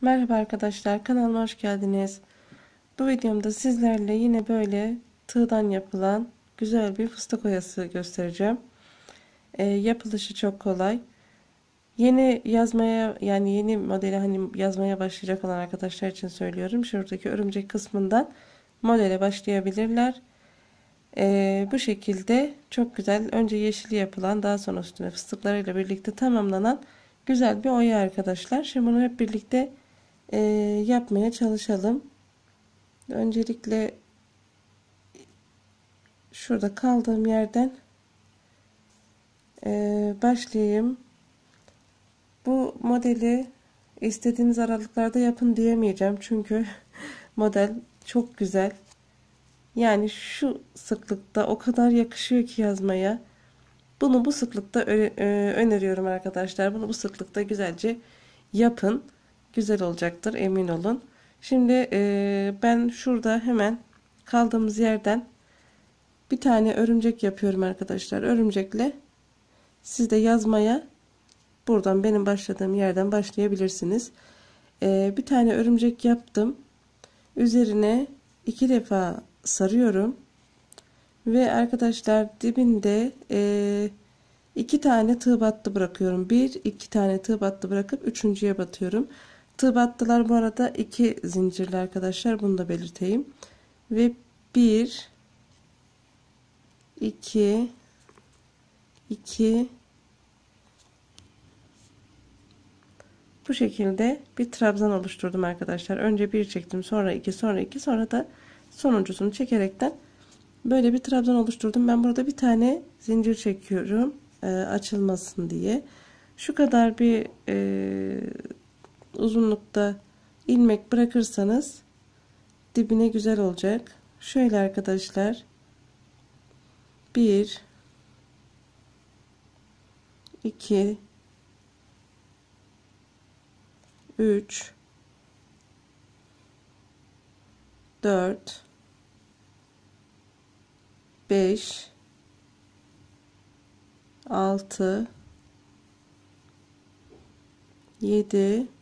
Merhaba arkadaşlar kanalıma hoş geldiniz. Bu videomda sizlerle yine böyle tığdan yapılan güzel bir fıstık oyası göstereceğim. E, yapılışı çok kolay. Yeni yazmaya yani yeni modeli hani yazmaya başlayacak olan arkadaşlar için söylüyorum. Şuradaki örümcek kısmından modele başlayabilirler. E, bu şekilde çok güzel önce yeşili yapılan daha sonra üstüne fıstıklarıyla birlikte tamamlanan güzel bir oya arkadaşlar. Şimdi bunu hep birlikte e, yapmaya çalışalım. Öncelikle şurada kaldığım yerden e, başlayayım. Bu modeli istediğiniz aralıklarda yapın diyemeyeceğim. Çünkü model çok güzel. Yani şu sıklıkta o kadar yakışıyor ki yazmaya. Bunu bu sıklıkta öneriyorum arkadaşlar. Bunu bu sıklıkta güzelce yapın güzel olacaktır emin olun. Şimdi e, ben şurada hemen kaldığımız yerden bir tane örümcek yapıyorum arkadaşlar. Örümcekle siz de yazmaya buradan benim başladığım yerden başlayabilirsiniz. E, bir tane örümcek yaptım. Üzerine iki defa sarıyorum. Ve arkadaşlar dibinde e, iki tane tığ battı bırakıyorum. Bir iki tane tığ battı bırakıp üçüncüye batıyorum. Tığ battılar bu arada iki zincirli arkadaşlar. Bunu da belirteyim. Ve bir iki iki bu şekilde bir trabzan oluşturdum arkadaşlar. Önce bir çektim sonra iki sonra iki sonra da sonuncusunu çekerekten böyle bir trabzan oluşturdum. Ben burada bir tane zincir çekiyorum e, açılmasın diye. Şu kadar bir e, uzunlukta ilmek bırakırsanız dibine güzel olacak. Şöyle arkadaşlar. 1 2 3 4 5 6 7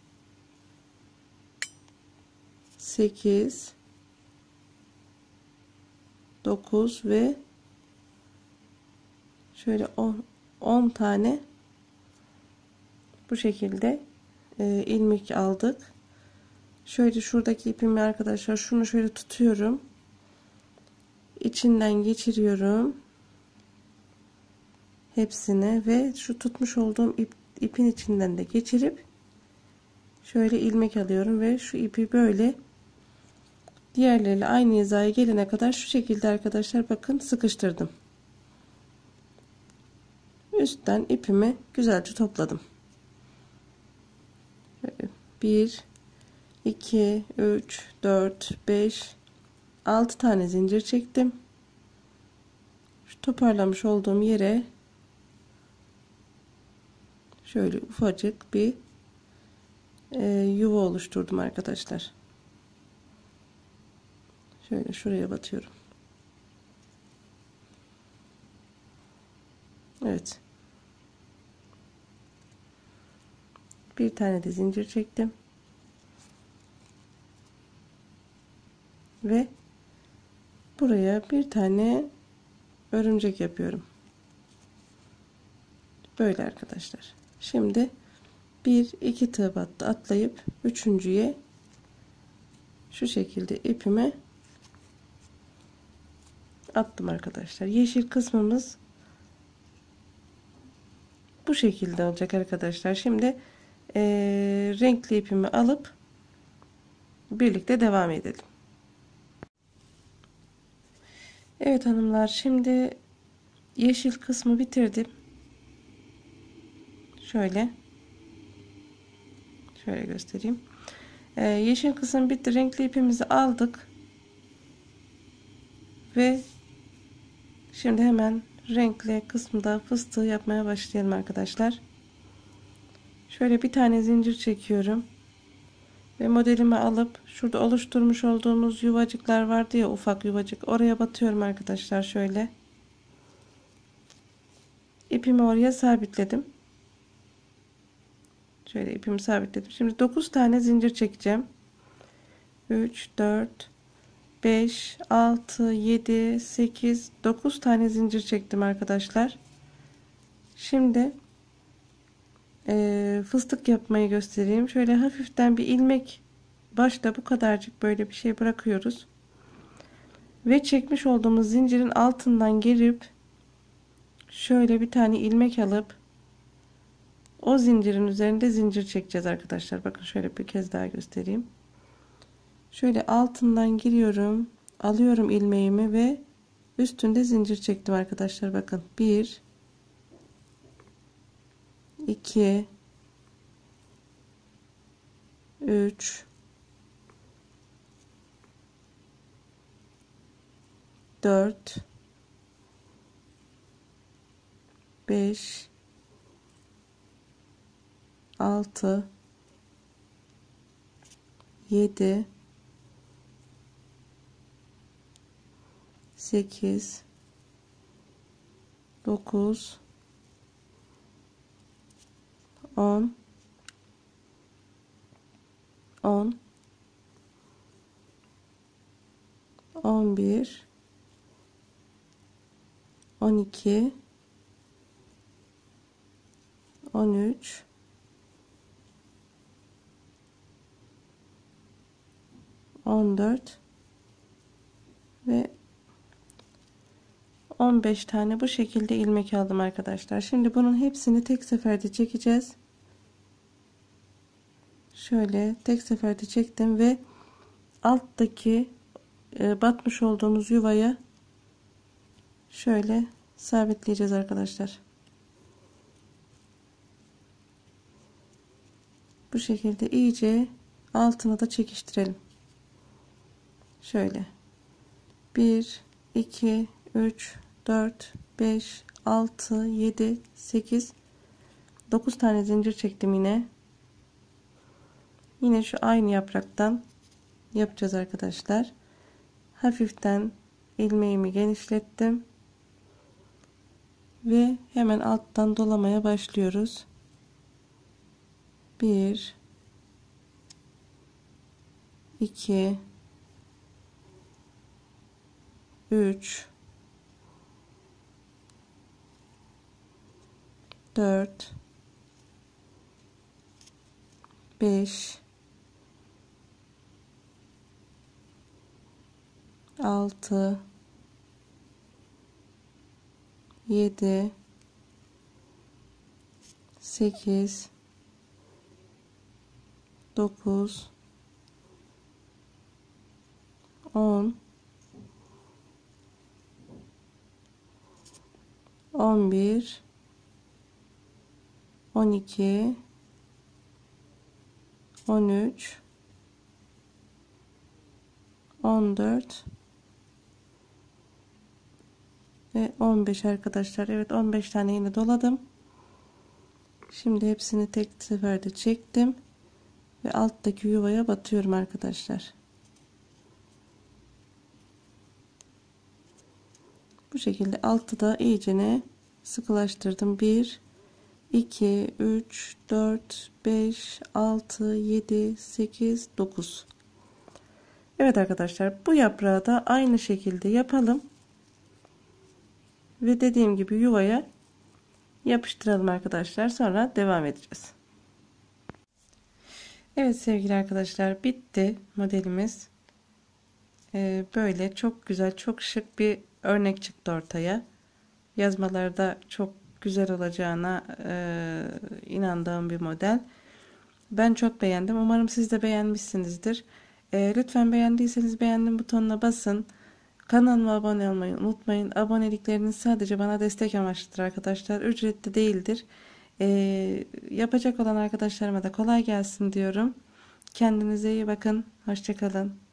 8 9 ve şöyle 10, 10 tane bu şekilde e, ilmek aldık. Şöyle şuradaki ipimi arkadaşlar şunu şöyle tutuyorum. içinden geçiriyorum. Hepsine ve şu tutmuş olduğum ip, ipin içinden de geçirip şöyle ilmek alıyorum ve şu ipi böyle diğerleriyle aynı hizaya gelene kadar şu şekilde arkadaşlar bakın sıkıştırdım. Üstten ipimi güzelce topladım. 1 2 3 4 5 6 tane zincir çektim. Şu toparlamış olduğum yere şöyle ufacık bir e, yuva oluşturdum arkadaşlar. Şöyle şuraya batıyorum. Evet. Bir tane de zincir çektim. Ve buraya bir tane örümcek yapıyorum. Böyle arkadaşlar. Şimdi bir iki tığ battı atlayıp üçüncüye şu şekilde ipime attım arkadaşlar. Yeşil kısmımız bu şekilde olacak arkadaşlar. Şimdi e, renkli ipimi alıp birlikte devam edelim. Evet hanımlar şimdi yeşil kısmı bitirdim. Şöyle şöyle göstereyim. Ee, yeşil kısım bitti. Renkli ipimizi aldık. Ve Şimdi hemen renkli kısmında fıstığı yapmaya başlayalım arkadaşlar. Şöyle bir tane zincir çekiyorum. Ve modelimi alıp şurada oluşturmuş olduğumuz yuvacıklar vardı ya ufak yuvacık. Oraya batıyorum arkadaşlar şöyle. İpimi oraya sabitledim. Şöyle ipimi sabitledim. Şimdi 9 tane zincir çekeceğim. 3, 4, 5, 6, 7, 8, 9 tane zincir çektim arkadaşlar. Şimdi e, fıstık yapmayı göstereyim. Şöyle hafiften bir ilmek başta bu kadarcık böyle bir şey bırakıyoruz. Ve çekmiş olduğumuz zincirin altından girip şöyle bir tane ilmek alıp o zincirin üzerinde zincir çekeceğiz arkadaşlar. Bakın şöyle bir kez daha göstereyim. Şöyle altından giriyorum. Alıyorum ilmeğimi ve üstünde zincir çektim arkadaşlar. Bakın 1 2 3 4 5 6 7 8 9 10 10 11 12 13 14 ve 15 tane bu şekilde ilmek aldım arkadaşlar. Şimdi bunun hepsini tek seferde çekeceğiz. Şöyle tek seferde çektim ve alttaki e, batmış olduğumuz yuvaya şöyle sabitleyeceğiz arkadaşlar. Bu şekilde iyice altına da çekiştirelim. Şöyle 1 2 3 4 5 6 7 8 9 tane zincir çektim yine. Yine şu aynı yapraktan yapacağız arkadaşlar. Hafiften ilmeğimi genişlettim. Ve hemen alttan dolamaya başlıyoruz. 1 2 3 4 5 6 7 8 9 10 11 12 13 14 ve 15 arkadaşlar. Evet 15 tane yine doladım. Şimdi hepsini tek seferde çektim ve alttaki yuvaya batıyorum arkadaşlar. Bu şekilde altı da iyicene sıkılaştırdım. 1 2 3 4 5 6 7 8 9 Evet arkadaşlar bu yaprağı da aynı şekilde yapalım. Ve dediğim gibi yuvaya yapıştıralım arkadaşlar sonra devam edeceğiz. Evet sevgili arkadaşlar bitti modelimiz. Ee, böyle çok güzel çok şık bir örnek çıktı ortaya. Yazmalarda çok güzel olacağına e, inandığım bir model. Ben çok beğendim. Umarım siz de beğenmişsinizdir. E, lütfen beğendiyseniz beğendim butonuna basın. Kanalıma abone olmayı unutmayın. Abonelikleriniz sadece bana destek amaçlıdır arkadaşlar. Ücretli değildir. E, yapacak olan arkadaşlarıma da kolay gelsin diyorum. Kendinize iyi bakın. Hoşçakalın.